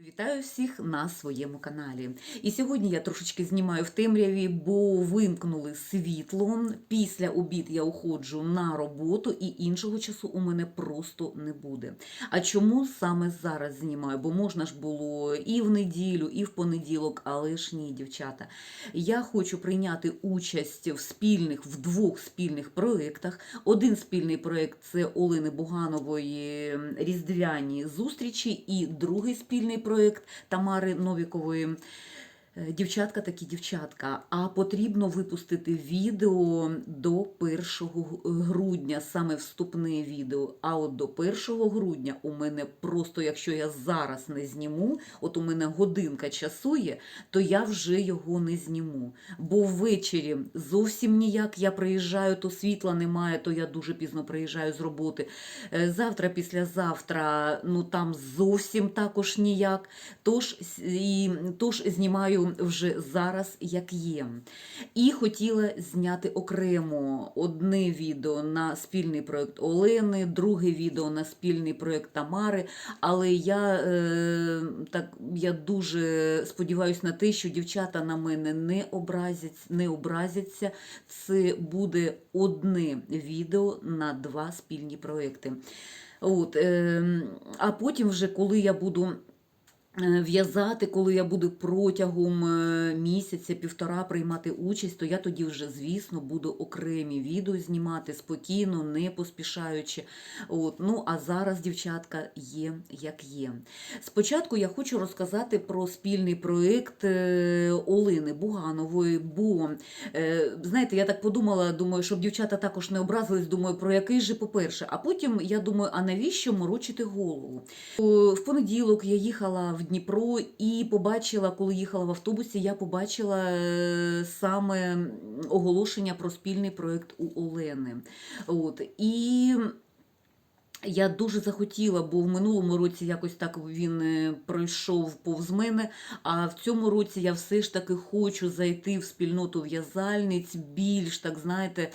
Вітаю всіх на своєму каналі. І сьогодні я трошечки знімаю в темряві, бо вимкнули світло. Після обід я уходжу на роботу, і іншого часу у мене просто не буде. А чому саме зараз знімаю? Бо можна ж було і в неділю, і в понеділок, але ж ні, дівчата. Я хочу прийняти участь в спільних, в двох спільних проєктах. Один спільний проєкт це Олени Буганової Різдвяні зустрічі, і другий спільний проєкт Тамари Новікової. Е, Дівчатка такі дівчатка. А потрібно випустити відео до 1 грудня, саме вступне відео. А от до 1 грудня у мене просто, якщо я зараз не зніму, от у мене годинка часу є, то я вже його не зніму. Бо ввечері зовсім ніяк я приїжджаю, то світла немає, то я дуже пізно приїжджаю з роботи. Е, Завтра, післязавтра, ну там зовсім також ніяк. Тож, і, тож знімаю вже зараз, як є. І хотіла зняти окремо одне відео на спільний проєкт Олени, друге відео на спільний проєкт Тамари. Але я, е, так, я дуже сподіваюся на те, що дівчата на мене не образяться, не образяться. Це буде одне відео на два спільні проєкти. От, е, а потім, вже коли я буду в'язати, коли я буду протягом е, місяця, півтора приймати участь, то я тоді вже, звісно, буду окремі відео знімати спокійно, не поспішаючи. От. Ну, а зараз, дівчатка, є як є. Спочатку я хочу розказати про спільний проєкт е, Олени Буганової, бо, е, знаєте, я так подумала, думаю, щоб дівчата також не образились, думаю, про який же, по-перше. А потім я думаю, а навіщо морочити голову? В понеділок я їхала в Дніпро і побачила, коли їхала в автобусі, я побачила е, саме оголошення про спільний проєкт у Олени. От. І я дуже захотіла, бо в минулому році якось так він е, пройшов повз мене. А в цьому році я все ж таки хочу зайти в спільноту в'язальниць більш, так знаєте,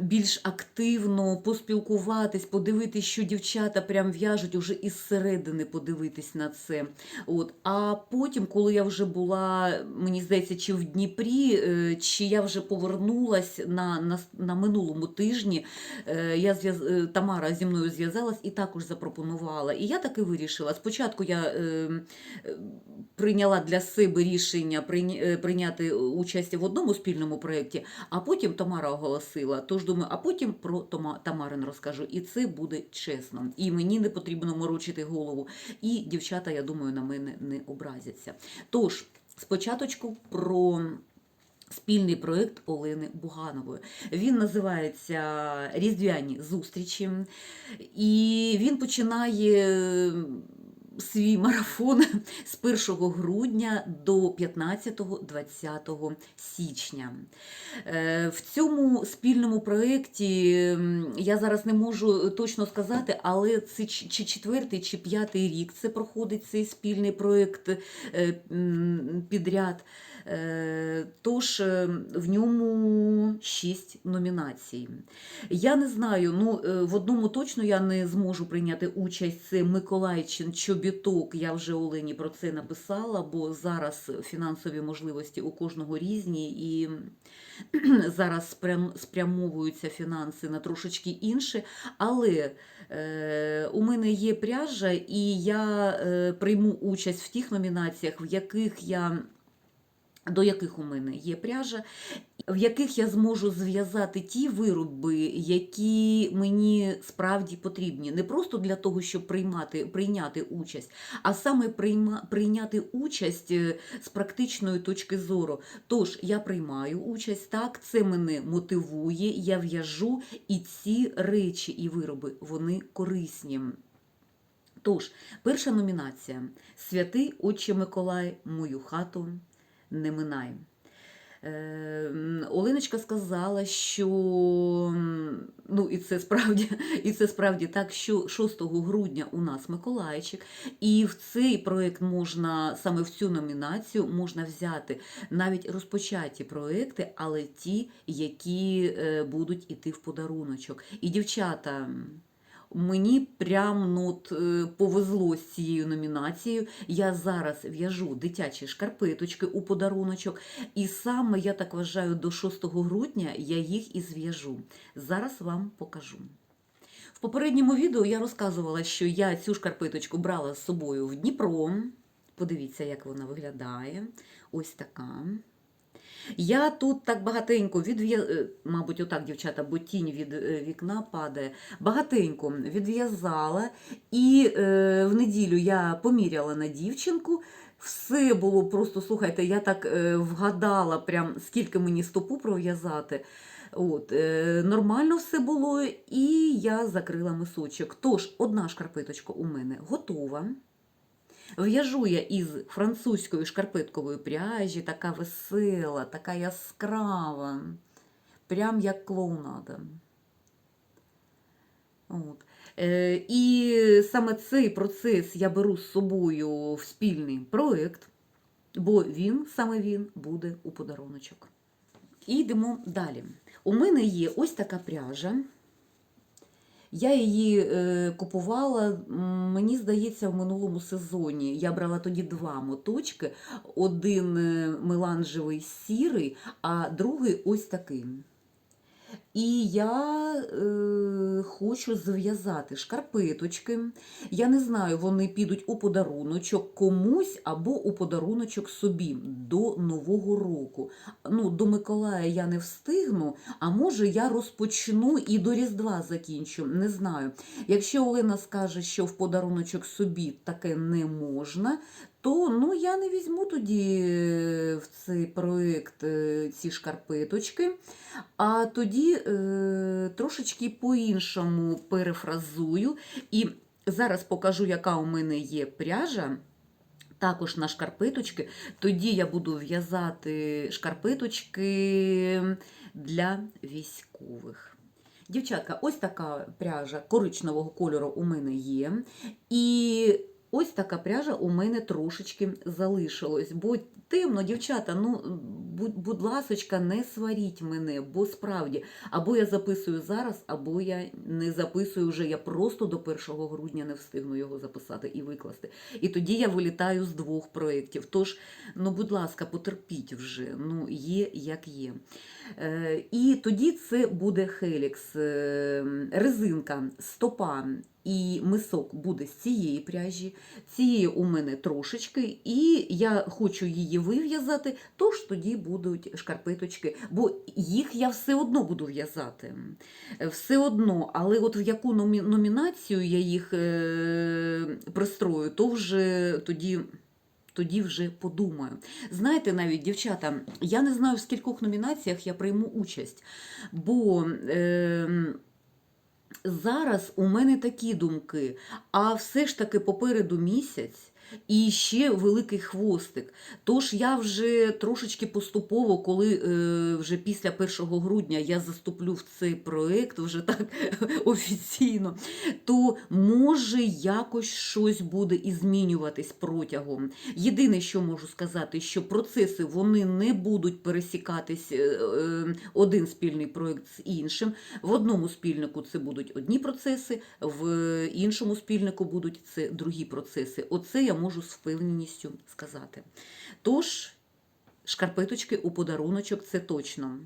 більш активно поспілкуватись, подивитись, що дівчата прям в'яжуть, уже із середини подивитись на це. От. А потім, коли я вже була, мені здається, чи в Дніпрі, е, чи я вже повернулась на, на, на минулому тижні, Е, я е, Тамара зі мною зв'язалась і також запропонувала. І я таки вирішила. Спочатку я е, е, прийняла для себе рішення е, прийняти участь в одному спільному проєкті, а потім Тамара оголосила. Тож думаю, а потім про. Тамарин розкажу. І це буде чесно. І мені не потрібно морочити голову. І дівчата, я думаю, на мене не образяться. Тож, спочатку про. Спільний проєкт Олени Буганової. Він називається Різдвяні зустрічі, і він починає свій марафон з 1 грудня до 15-20 січня. Е, В цьому спільному проєкті я зараз не можу точно сказати, але це чи четвертий, чи п'ятий рік це проходить цей спільний проєкт е, підряд. Е, Тож е, в ньому шість номінацій. Я не знаю, ну е, в одному точно я не зможу прийняти участь. Це Миколайчин чобіток. Я вже Олені про це написала, бо зараз фінансові можливості у кожного різні і зараз спрямовуються фінанси на трошечки інше. Але е, у мене є пряжа, і я е, прийму участь в тих номінаціях, в яких я. До яких у мене є пряжа, в яких я зможу зв'язати ті вироби, які мені справді потрібні. Не просто для того, щоб приймати, прийняти участь, а саме прийма, прийняти участь е, з практичної точки зору. Тож я приймаю участь, так, це мене мотивує, я в'яжу, і ці речі і вироби вони корисні. Тож, перша номінація Святий Отче Миколай, мою хату не минай. Е, м, Оленочка сказала, що ну і це справді, і це справді так, що 6 грудня у нас Миколайчик, і в цей проект можна саме в цю номінацію можна взяти навіть розпочаті проекти, але ті, які е, будуть іти в подаруночок. І дівчата. Мені прям ну, от, е, повезло з цією номінацією. Я зараз в'яжу дитячі шкарпеточки у подаруночок, і саме я так вважаю, до 6 грудня я їх і зв'яжу. Зараз вам покажу. В попередньому відео я розказувала, що я цю шкарпеточку брала з собою в Дніпро. Подивіться, як вона виглядає. Ось така. Я тут так багатенько відв'язала, мабуть, отак, дівчата, бо тінь від е, вікна падає. Багатенько відв'язала, і е, в неділю я поміряла на дівчинку. Все було просто, слухайте, я так е, вгадала, прям скільки мені стопу пров'язати. От, е, нормально все було, і я закрила мисочок. Тож, одна шкарпеточка у мене готова. В'яжу я із французької шкарпеткової пряжі, така весела, така яскрава, прям як клоунада. От. Е, і саме цей процес я беру з собою в спільний проєкт, бо він, саме він, буде у подаруночок. І йдемо далі. У мене є ось така пряжа. Я її е, купувала, мені здається, в минулому сезоні. Я брала тоді два моточки: один е, меланжевий сірий, а другий ось такий. І я е, хочу зв'язати шкарпеточки. Я не знаю, вони підуть у подаруночок комусь або у подаруночок собі до Нового року. Ну, до Миколая я не встигну, а може я розпочну і до Різдва закінчу. Не знаю. Якщо Олена скаже, що в подаруночок собі таке не можна, то ну, я не візьму тоді е, в цей проєкт е, ці шкарпеточки. А тоді е, трошечки по-іншому перефразую. І зараз покажу, яка у мене є пряжа. Також на шкарпеточки. Тоді я буду в'язати шкарпеточки для військових. Дівчатка, ось така пряжа коричневого кольору у мене є. І ось така пряжа у мене трошечки залишилось. Бо темно, дівчата, ну, будь, будь ласочка, не сваріть мене, бо справді, або я записую зараз, або я не записую вже. Я просто до 1 грудня не встигну його записати і викласти. І тоді я вилітаю з двох проєктів. Тож, ну, будь ласка, потерпіть вже, ну, є як є. Е, і тоді це буде Хелікс, резинка, стопа і мисок буде з цієї пряжі. Цієї у мене трошечки, і я хочу її вив'язати, тож тоді будуть шкарпеточки, бо їх я все одно буду в'язати. Все одно, але от в яку номі- номінацію я їх е, пристрою, то вже тоді. Тоді вже подумаю. Знаєте, навіть, дівчата, я не знаю, в скількох номінаціях я прийму участь, бо е, зараз у мене такі думки, а все ж таки попереду місяць. І ще великий хвостик. Тож я вже трошечки поступово, коли е, вже після 1 грудня я заступлю в цей проєкт вже так офіційно, то може якось щось буде і змінюватись протягом. Єдине, що можу сказати, що процеси вони не будуть пересікатись е, е, один спільний проєкт з іншим. В одному спільнику це будуть одні процеси, в іншому спільнику будуть це другі процеси. Оце я можу з впевненістю сказати. Тож, шкарпеточки у подаруночок це точно.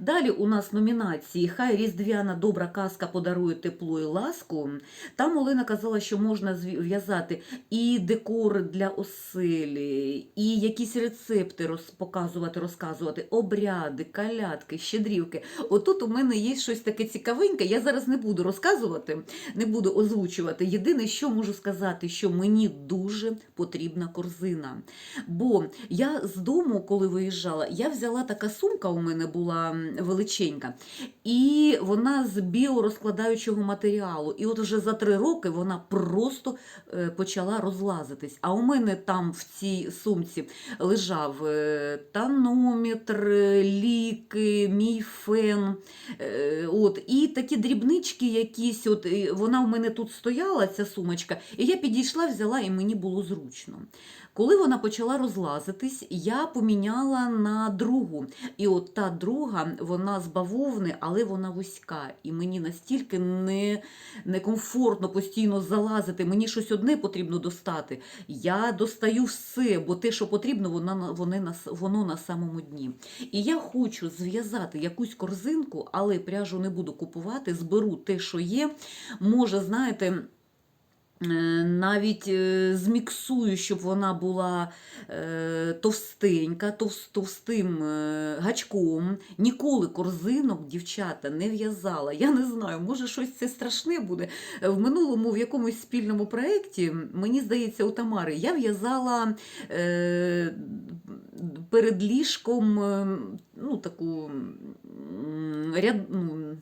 Далі у нас номінації Хай різдвяна добра казка подарує тепло і ласку. Там Олена казала, що можна зв'язати і декор для оселі, і якісь рецепти роз, показувати, розказувати, обряди, калятки, щедрівки. Отут у мене є щось таке цікавеньке. Я зараз не буду розказувати, не буду озвучувати. Єдине, що можу сказати, що мені дуже потрібна корзина. Бо я з дому, коли виїжджала, я взяла така сумка, у мене була величенька, і вона з біорозкладаючого матеріалу. І от вже за три роки вона просто е, почала розлазитись. А у мене там в цій сумці лежав е, тонометр, е, ліки, мій фен. е, От, і такі дрібнички якісь. От, вона в мене тут стояла, ця сумочка, і я підійшла, взяла, і мені було зручно. Коли вона почала розлазитись, я поміняла на другу. І от та друга вона з бавовни, але вона вузька. І мені настільки не, некомфортно постійно залазити. Мені щось одне потрібно достати. Я достаю все, бо те, що потрібно, вона, на- вони на, воно на самому дні. І я хочу зв'язати якусь корзинку, але пряжу не буду купувати, зберу те, що є. Може, знаєте. Е, Навіть е, зміксую, щоб вона була е, товстенька, товстим гачком. Ніколи корзинок дівчата не в'язала. Я не знаю, може щось це страшне буде. В минулому в якомусь спільному проєкті, мені здається, у Тамари, я в'язала перед ліжком ну, таку ряд, ну,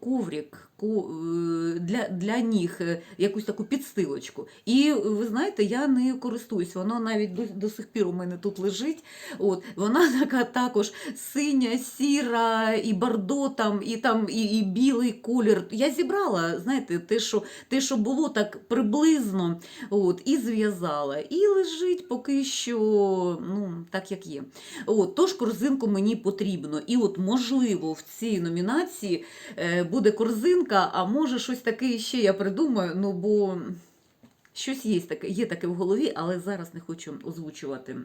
коврик ко- е, для, для ніг, е, якусь таку підстилочку. І е, ви знаєте, я не користуюсь, воно навіть до, до сих пір у мене тут лежить. От, вона така також синя, сіра, і бордо там, і там і, і білий колір. Я зібрала, знаєте, те, що, те, що було так приблизно, от, і зв'язала. І лежить поки що ну, так, як є. От, тож корзинку мені потрібно. І от, можливо, в цій номінації буде корзинка, а може щось таке ще я придумаю, ну бо щось є таке, є таке в голові, але зараз не хочу озвучувати.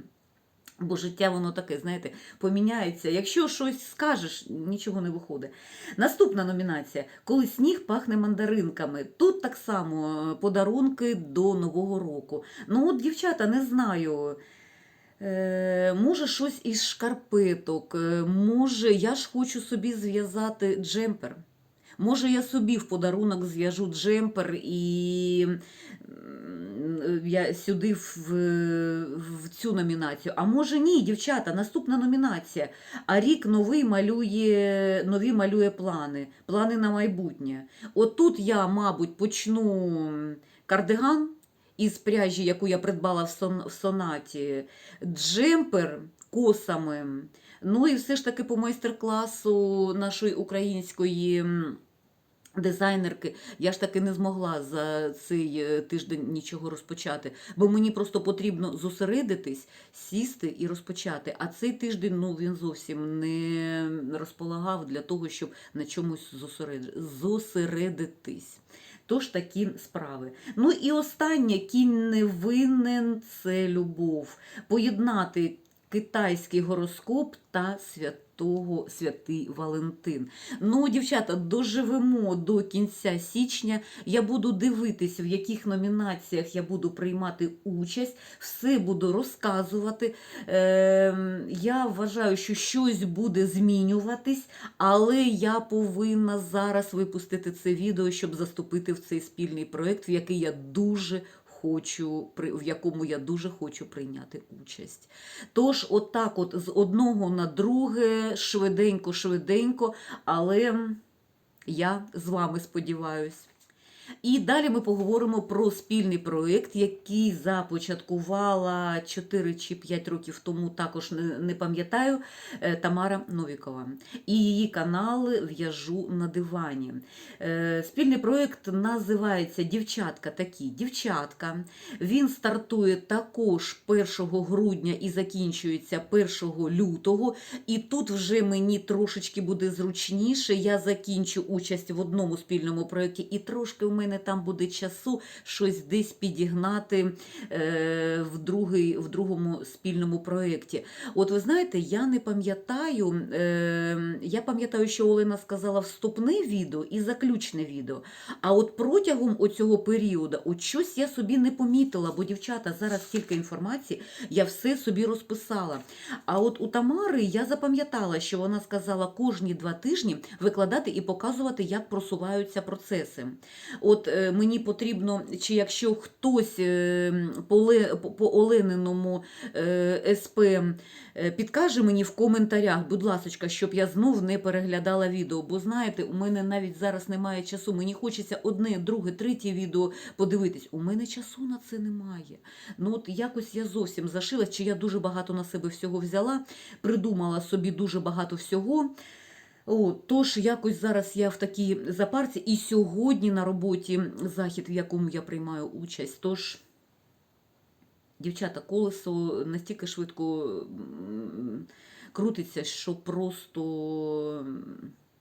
Бо життя воно таке, знаєте, поміняється. Якщо щось скажеш, нічого не виходить. Наступна номінація Коли сніг пахне мандаринками. Тут так само е, подарунки до Нового року. Ну, от, дівчата, не знаю. Е, може, щось із шкарпеток, е, може, я ж хочу собі зв'язати джемпер. Може, я собі в подарунок зв'яжу джемпер і я сюди в, в цю номінацію. А може ні, дівчата, наступна номінація. А рік новий малює, нові малює плани, плани на майбутнє. От тут я, мабуть, почну кардиган із пряжі, яку я придбала в, сон, в сонаті, джемпер косами. Ну і все ж таки по майстер-класу нашої української. Дизайнерки, я ж таки не змогла за цей е, тиждень нічого розпочати, бо мені просто потрібно зосередитись, сісти і розпочати. А цей тиждень ну, він зовсім не розполагав для того, щоб на чомусь зосеред- зосередитись. Тож такі справи. Ну і останнє кінь не винен це любов. Поєднати китайський гороскоп та святого святий Валентин. Ну, дівчата, доживемо до кінця січня. Я буду дивитись, в яких номінаціях я буду приймати участь, все буду розказувати. Е, я вважаю, що щось буде змінюватись, але я повинна зараз випустити це відео, щоб заступити в цей спільний проєкт, в який я дуже хочу, в якому я дуже хочу прийняти участь. Тож, отак, от з одного на друге, швиденько, швиденько, але я з вами сподіваюсь. І далі ми поговоримо про спільний проєкт, який започаткувала 4 чи 5 років тому, також не, пам'ятаю, е, Тамара Новікова. І її канал В'яжу на дивані. Е, Спільний проєкт називається Дівчатка такі. Дівчатка. Він стартує також 1 грудня і закінчується 1 лютого. І тут вже мені трошечки буде зручніше. Я закінчу участь в одному спільному проєкті, і трошки в мене там буде часу щось десь підігнати е, в, другий, в другому спільному проєкті. От ви знаєте, я не пам'ятаю, е, я пам'ятаю, що Олена сказала вступне відео і заключне відео. А от протягом оцього періоду, от щось я собі не помітила, бо дівчата зараз стільки інформації, я все собі розписала. А от у Тамари я запам'ятала, що вона сказала кожні два тижні викладати і показувати, як просуваються процеси. От е, мені потрібно, чи якщо хтось е, по, Ле- по- по Олениному е, СП підкаже мені в коментарях, будь ласка, щоб я знов не переглядала відео. Бо знаєте, у мене навіть зараз немає часу. Мені хочеться одне, друге, третє відео подивитись. У мене часу на це немає. Ну от якось я зовсім зашилась, чи я дуже багато на себе всього взяла, придумала собі дуже багато всього. О, тож якось зараз я в такій запарці, і сьогодні на роботі захід, в якому я приймаю участь. Тож, дівчата, колесо настільки швидко крутиться, що просто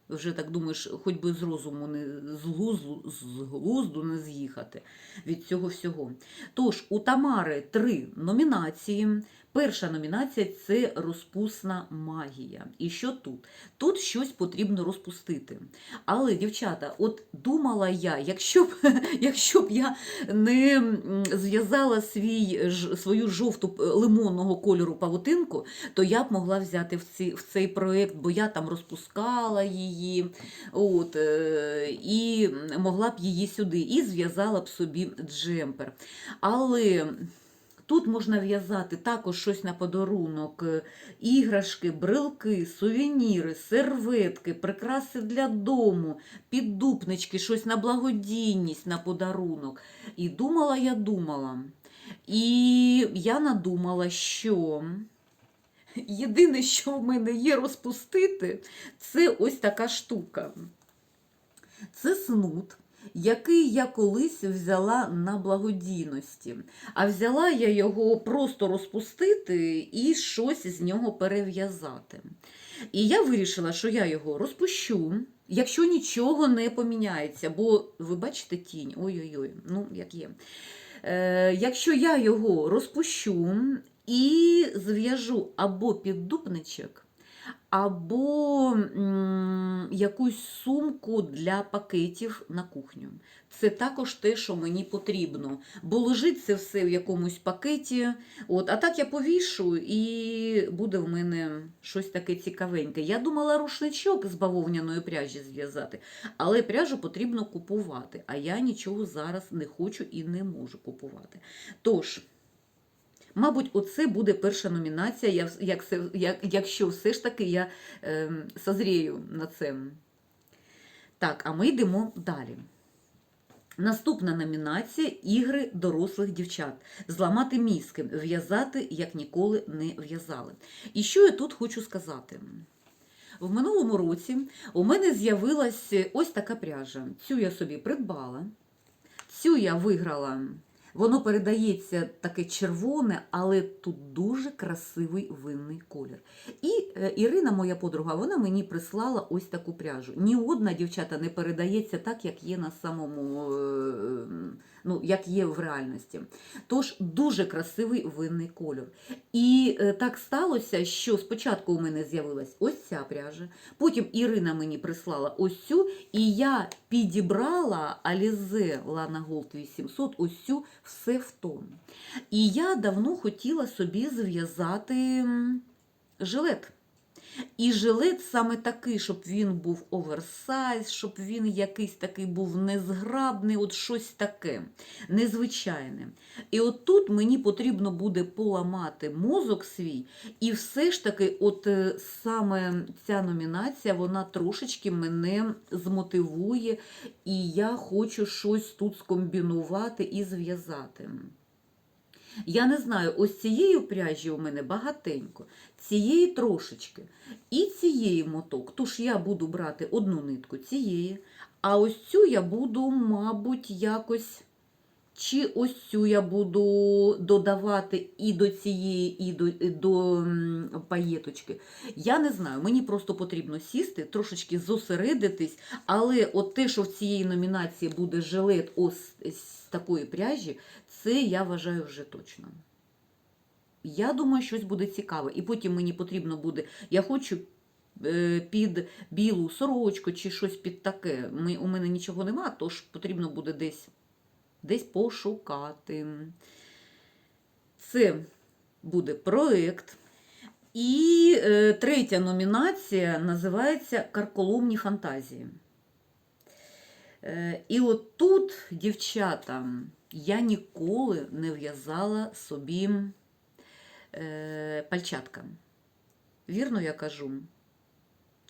вже так думаєш, хоч би з розуму не з глузду, з глузду не з'їхати від цього всього. Тож, у Тамари три номінації. Перша номінація це розпусна магія. І що тут? Тут щось потрібно розпустити. Але, дівчата, от думала я, якщо б, якщо б я не зв'язала свій, свою жовту е, лимонного кольору павутинку, то я б могла взяти в, ці, в цей проєкт, бо я там розпускала її от, е, і могла б її сюди, і зв'язала б собі джемпер. Але тут можна в'язати також щось на подарунок: е, іграшки, брелки, сувеніри, серветки, прикраси для дому, піддупнички, щось на благодійність, на подарунок. І думала, я думала. І я надумала, що єдине, що в мене є розпустити, це ось така штука. Це снуд, який я колись взяла на благодійності. А взяла я його просто розпустити і щось з нього перев'язати. І я вирішила, що я його розпущу, якщо нічого не поміняється. Бо ви бачите тінь, ой-ой-ой, ну як є. Е, якщо я його розпущу і зв'яжу або піддупничок, або якусь сумку для пакетів на кухню. Це також те, що мені потрібно. Бо лежить це все в якомусь пакеті. От, а так я повішу, і буде в мене щось таке цікавеньке. Я думала рушничок з бавовняної пряжі зв'язати, але пряжу потрібно купувати. А я нічого зараз не хочу і не можу купувати. Тож. Мабуть, оце буде перша номінація, як, як, якщо все ж таки я е, созрію на це. Так, а ми йдемо далі. Наступна номінація ігри дорослих дівчат. Зламати мізки, в'язати, як ніколи не в'язали. І що я тут хочу сказати? В минулому році у мене з'явилась ось така пряжа. Цю я собі придбала, цю я виграла. Воно передається таке червоне, але тут дуже красивий винний колір. І е, Ірина, моя подруга, вона мені прислала ось таку пряжу. Ні одна дівчата не передається так, як є на самому, е, ну, як є в реальності. Тож дуже красивий винний колір. І е, так сталося, що спочатку у мене з'явилась ось ця пряжа, потім Ірина мені прислала ось цю, і я підібрала Alize Lana Gold 800, ось цю все в тон. І я давно хотіла собі зв'язати жилет. І жилет саме такий, щоб він був оверсайз, щоб він якийсь такий був незграбний, от щось таке, незвичайне. І от тут мені потрібно буде поламати мозок свій, і все ж таки, от е, саме ця номінація, вона трошечки мене змотивує, і я хочу щось тут скомбінувати і зв'язати. Я не знаю, ось цієї пряжі у мене багатенько, цієї трошечки, і цієї моток. Тож я буду брати одну нитку цієї, а ось цю я буду, мабуть, якось. Чи ось цю я буду додавати і до цієї, і до, і до паєточки. Я не знаю, мені просто потрібно сісти, трошечки зосередитись, але от те, що в цієї номінації буде жилет ось з такої пряжі, це я вважаю вже точно. Я думаю, щось буде цікаве. І потім мені потрібно буде, я хочу е, під білу сорочку чи щось під таке. У мене нічого нема, тож потрібно буде десь, десь пошукати. Це буде проєкт. І е, третя номінація називається Карколомні фантазії. Е, і от тут, дівчата, я ніколи не в'язала собі е, пальчатка. Вірно я кажу?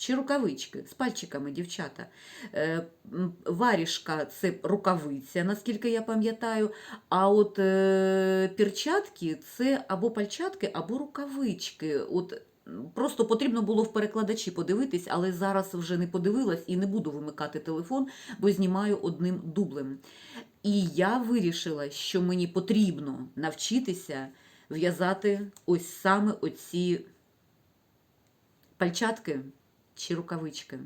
Чи рукавички з пальчиками, дівчата. Е, варішка це рукавиця, наскільки я пам'ятаю. А от е, перчатки це або пальчатки, або рукавички. От Просто потрібно було в перекладачі подивитись, але зараз вже не подивилась і не буду вимикати телефон, бо знімаю одним дублем. І я вирішила, що мені потрібно навчитися в'язати ось саме оці пальчатки чи рукавички.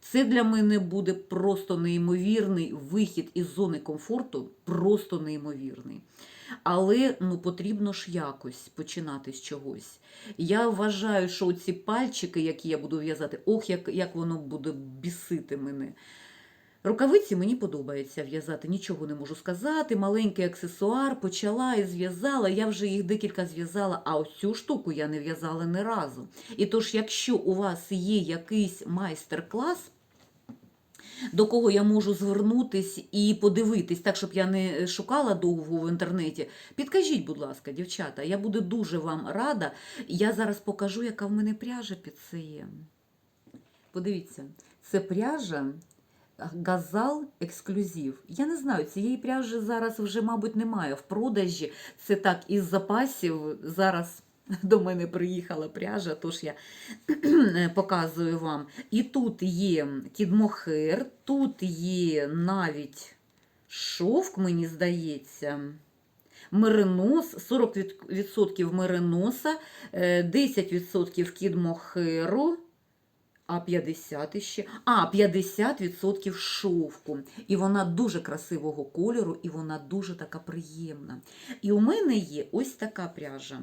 Це для мене буде просто неймовірний вихід із зони комфорту, просто неймовірний. Але ну, потрібно ж якось починати з чогось. Я вважаю, що ці пальчики, які я буду в'язати, ох, як, як воно буде бісити мене. Рукавиці мені подобається в'язати, нічого не можу сказати. Маленький аксесуар почала і зв'язала. Я вже їх декілька зв'язала, а ось цю штуку я не в'язала ні разу. І тож, якщо у вас є якийсь майстер-клас, до кого я можу звернутись і подивитись, так щоб я не шукала довго в інтернеті. Підкажіть, будь ласка, дівчата, я буду дуже вам рада. Я зараз покажу, яка в мене пряжа під це є. Подивіться, це пряжа Газал ексклюзив. Я не знаю, цієї пряжі зараз вже, мабуть, немає в продажі. Це так із запасів. Зараз до мене приїхала пряжа, тож я показую вам. І тут є кідмохер, тут є навіть шовк, мені здається. Меринос, 40% мериноса, е, 10% кідмохеру. А 50 ще. А, 50% шовку. І вона дуже красивого кольору, і вона дуже така приємна. І у мене є ось така пряжа.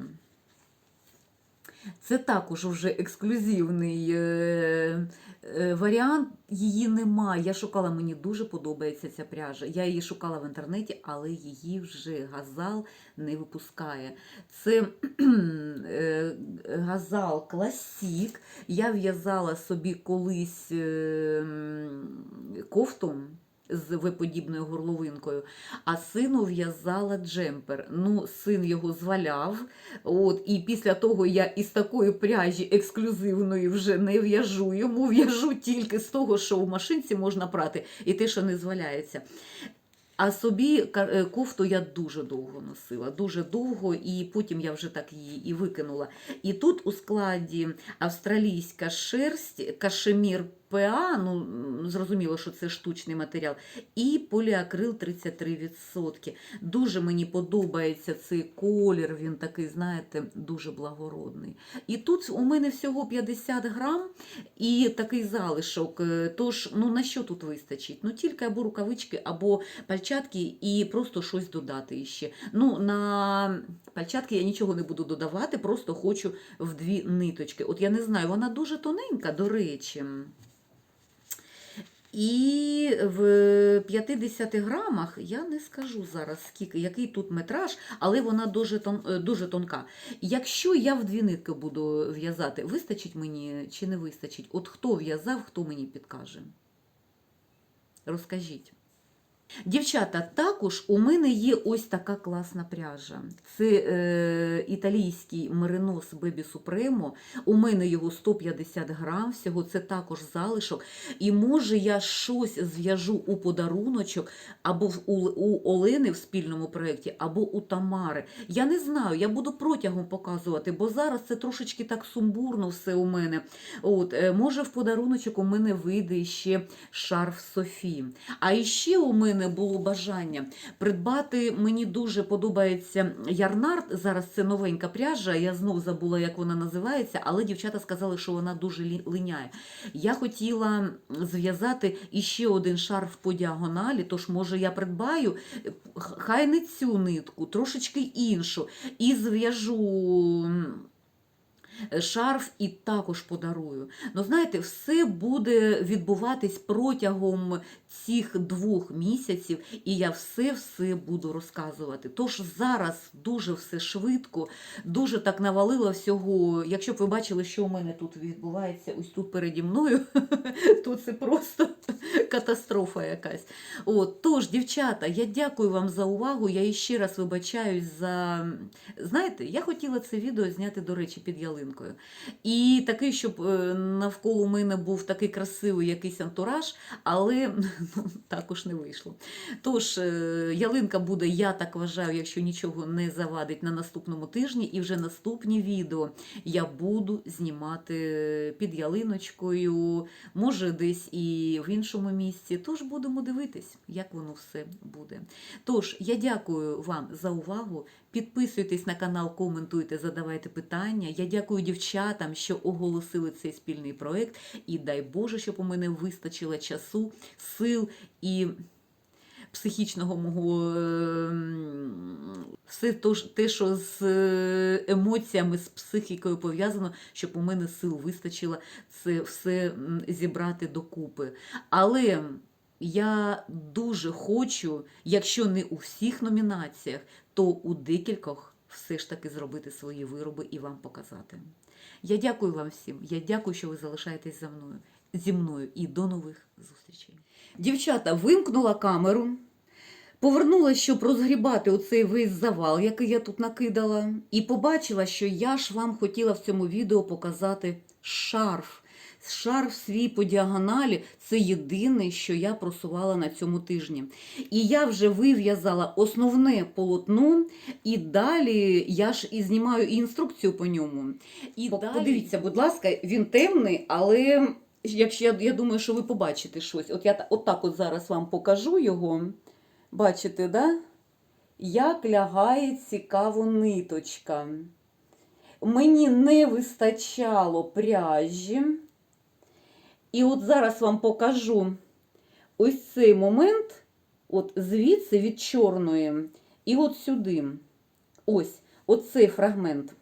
Це також вже ексклюзивний е, е, варіант. Її немає. Я шукала, мені дуже подобається ця пряжа. Я її шукала в інтернеті, але її вже газал не випускає. Це е, газал класік. Я в'язала собі колись е, м, кофту. З виподібною горловинкою, а сину в'язала джемпер. Ну, син його зваляв. От, і після того я із такої пряжі ексклюзивної вже не в'яжу. Йому в'яжу тільки з того, що в машинці можна прати, і те, що не зваляється. А собі е, кофту я дуже довго носила, дуже довго, і потім я вже так її і викинула. І тут у складі австралійська шерсть, кашемір ПА, ну зрозуміло, що це штучний матеріал, і поліакрил 33%. Дуже мені подобається цей колір, він такий, знаєте, дуже благородний. І тут у мене всього 50 грам і такий залишок. Е, Тож, ну на що тут вистачить? Ну тільки або рукавички, або пальчатки, і просто щось додати іще. Ну, на пальчатки я нічого не буду додавати, просто хочу в дві ниточки. От я не знаю, вона дуже тоненька, до речі. І в 50 грамах я не скажу зараз, скільки, який тут метраж, але вона дуже, тон, е, дуже тонка. Якщо я в дві нитки буду в'язати, вистачить мені чи не вистачить? От хто в'язав, хто мені підкаже? Розкажіть. Дівчата, також у мене є ось така класна пряжа. Це е, італійський меринос Baby Supremo. У мене його 150 грам всього, це також залишок. І може я щось зв'яжу у подаруночок або у, у Олени в спільному проєкті, або у Тамари. Я не знаю, я буду протягом показувати, бо зараз це трошечки так сумбурно все у мене. От, е, може в подаруночок у мене вийде ще шарф Софі. А іще у мене було бажання придбати. Мені дуже подобається ярнард. Зараз це новенька пряжа. Я знов забула, як вона називається, але дівчата сказали, що вона дуже линяє. Я хотіла зв'язати іще один шарф по діагоналі, тож може я придбаю, хай не цю нитку, трошечки іншу, і зв'яжу. Шарф і також подарую. Ну, знаєте, все буде відбуватись протягом цих двох місяців, і я все-все буду розказувати. Тож зараз дуже все швидко, дуже так навалило всього. Якщо б ви бачили, що у мене тут відбувається, ось тут переді мною, то це просто катастрофа якась. От, тож, дівчата, я дякую вам за увагу. Я іще раз вибачаюсь за. Знаєте, я хотіла це відео зняти, до речі, під ялинкою. І такий, щоб е, навколо мене був такий красивий якийсь антураж, але ну, також не вийшло. Тож, е, ялинка буде, я так вважаю, якщо нічого не завадить на наступному тижні, і вже наступні відео я буду знімати під ялиночкою, може десь і в іншому місці. Тож будемо дивитись, як воно все буде. Тож, я дякую вам за увагу. Підписуйтесь на канал, коментуйте, задавайте питання. Я дякую дівчатам, що оголосили цей спільний проект. І дай Боже, щоб у мене вистачило часу, сил і психічного мого ем, все те, що з е, емоціями, з психікою пов'язано, щоб у мене сил вистачило це все зібрати докупи. Але я дуже хочу, якщо не у всіх номінаціях, то у декількох все ж таки зробити свої вироби і вам показати. Я дякую вам всім. Я дякую, що ви залишаєтесь за мною зі мною і до нових зустрічей. Дівчата вимкнула камеру, повернулася, щоб розгрібати оцей весь завал, який я тут накидала, і побачила, що я ж вам хотіла в цьому відео показати шарф. Шарф свій по діагоналі це єдине, що я просувала на цьому тижні. І я вже вив'язала основне полотно, і далі я ж і знімаю інструкцію по ньому. І далі... подивіться, будь ласка, він темний, але якщо я, я думаю, що ви побачите щось. От я от так от зараз вам покажу його. Бачите, да? Як лягає цікаво ниточка. Мені не вистачало пряжі. І от зараз вам покажу ось цей момент, от звідси від чорної, і от сюди. Ось, оцей фрагмент.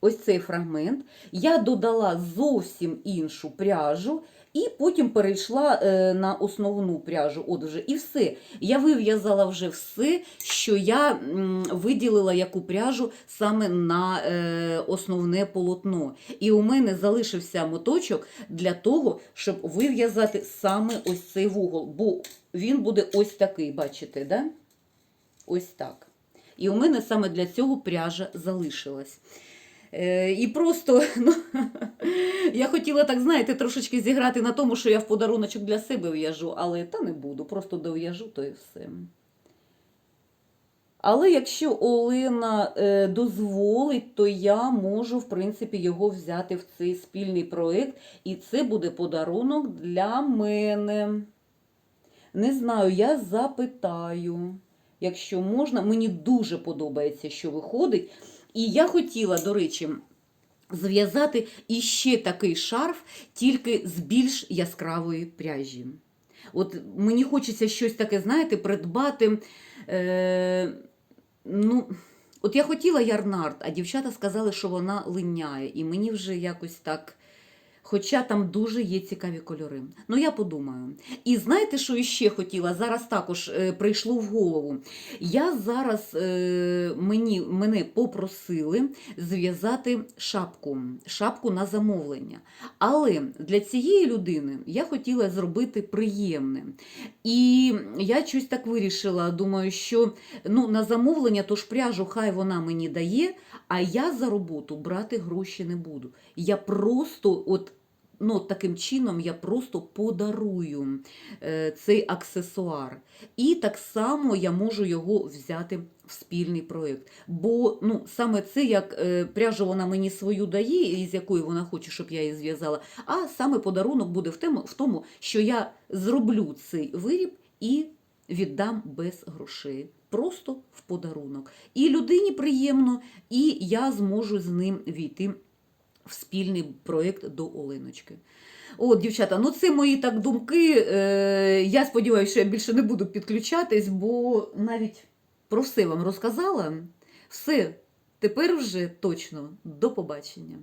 Ось цей фрагмент. Я додала зовсім іншу пряжу, і потім перейшла е, на основну пряжу. От вже і все. Я вив'язала вже все, що я виділила яку пряжу саме на е, основне полотно. І у мене залишився моточок для того, щоб вив'язати саме ось цей вугол. Бо він буде ось такий, бачите, да? Ось так. І у мене саме для цього пряжа залишилась. Е, і просто ну, я хотіла так, знаєте, трошечки зіграти на тому, що я в подаруночок для себе в'яжу, але та не буду, просто дов'яжу, то і все. Але якщо Олена е, дозволить, то я можу, в принципі, його взяти в цей спільний проєкт, і це буде подарунок для мене. Не знаю, я запитаю, якщо можна. Мені дуже подобається, що виходить. І я хотіла, до речі, зв'язати іще такий шарф, тільки з більш яскравої пряжі. От мені хочеться щось таке, знаєте, придбати. Е, ну, от я хотіла ярнард, а дівчата сказали, що вона линяє. І мені вже якось так. Хоча там дуже є цікаві кольори. Ну, я подумаю. І знаєте, що іще хотіла? Зараз також е, прийшло в голову. Я зараз е, мені, мене попросили зв'язати шапку, шапку на замовлення. Але для цієї людини я хотіла зробити приємне. І я щось так вирішила. Думаю, що ну, на замовлення то ж пряжу хай вона мені дає, а я за роботу брати гроші не буду. Я просто от. Ну, таким чином я просто подарую е, цей аксесуар. І так само я можу його взяти в спільний проєкт. Бо ну, саме це як е, пряжу вона мені свою дає, із якої вона хоче, щоб я її зв'язала. А саме подарунок буде в тому, в тому, що я зроблю цей виріб і віддам без грошей. Просто в подарунок. І людині приємно, і я зможу з ним війти в спільний проєкт до Оленочки. От, дівчата, ну це мої так думки. Е, я сподіваюся, що я більше не буду підключатись, бо навіть про все вам розказала. Все, тепер вже точно до побачення.